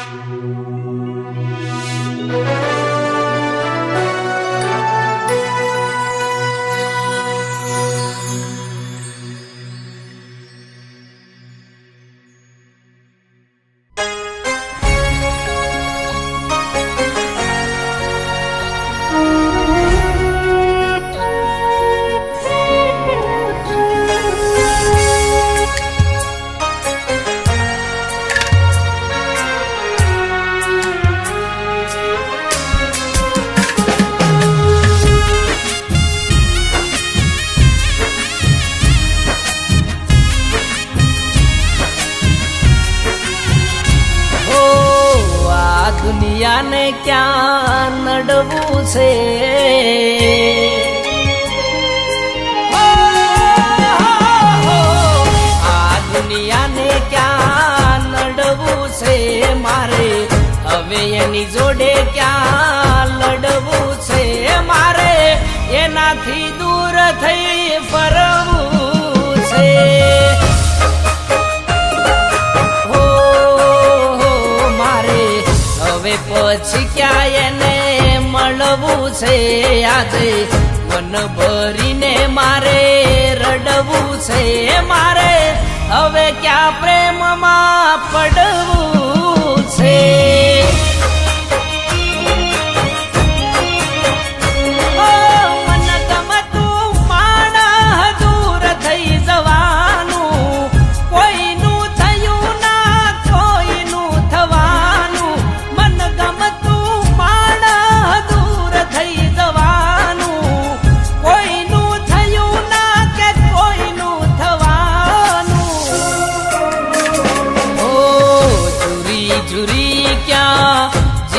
Música દુનિયાને ક્યાં નડવું છે? આ દુનિયાને ક્યાં નડવું છે મારે? હવે એની જોડે ક્યાં લડવું છે મારે? એનાથી દૂર થઈ ફરવું પછી ક્યાં એને મળવું છે આજે? મન ભરીને મારે રડવું છે મારે. હવે ક્યાં પ્રેમમાં પડવું છે?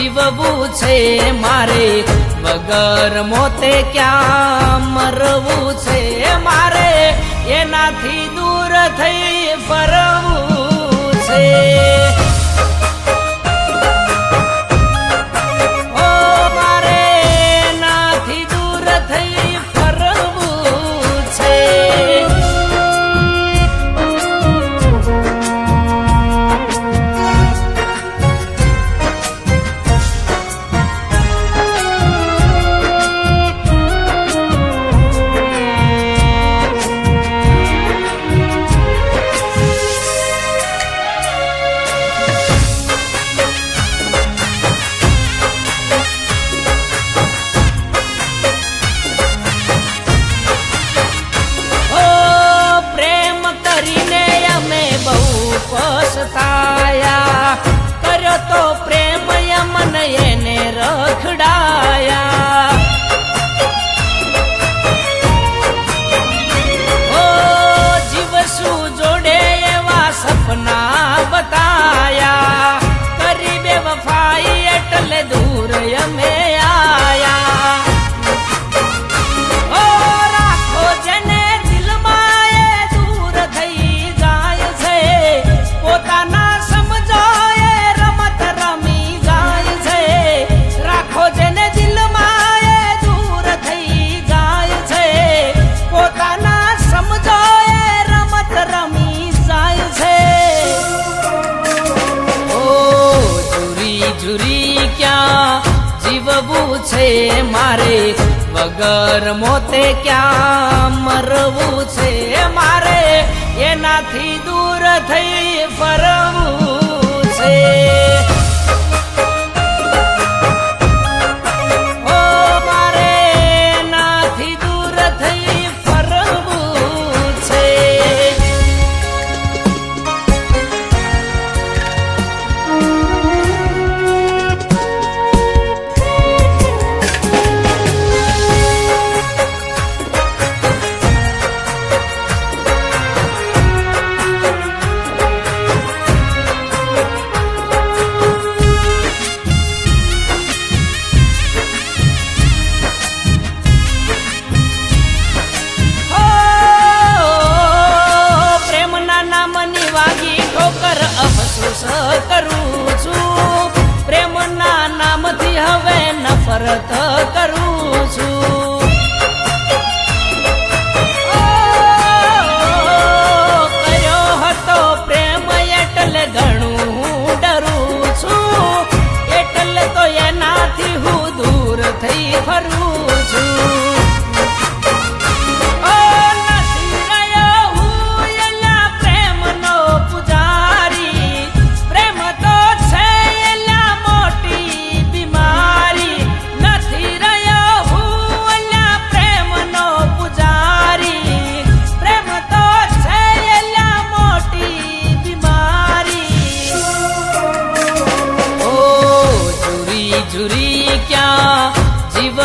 જીવવું છે મારે વગર મોતે ક્યાં મરવું છે મારે? એનાથી દૂર થઈ ફરવું છે. છે મારે વગર મોતે ક્યાં મરવું છે? મારે એનાથી દૂર થઈ ફરવું છે. હવે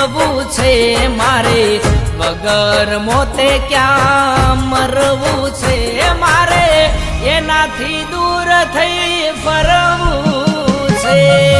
જવું છે મારે? વગર મોતે ક્યાં મરવું છે મારે? એનાથી દૂર થઈ ફરવું છે.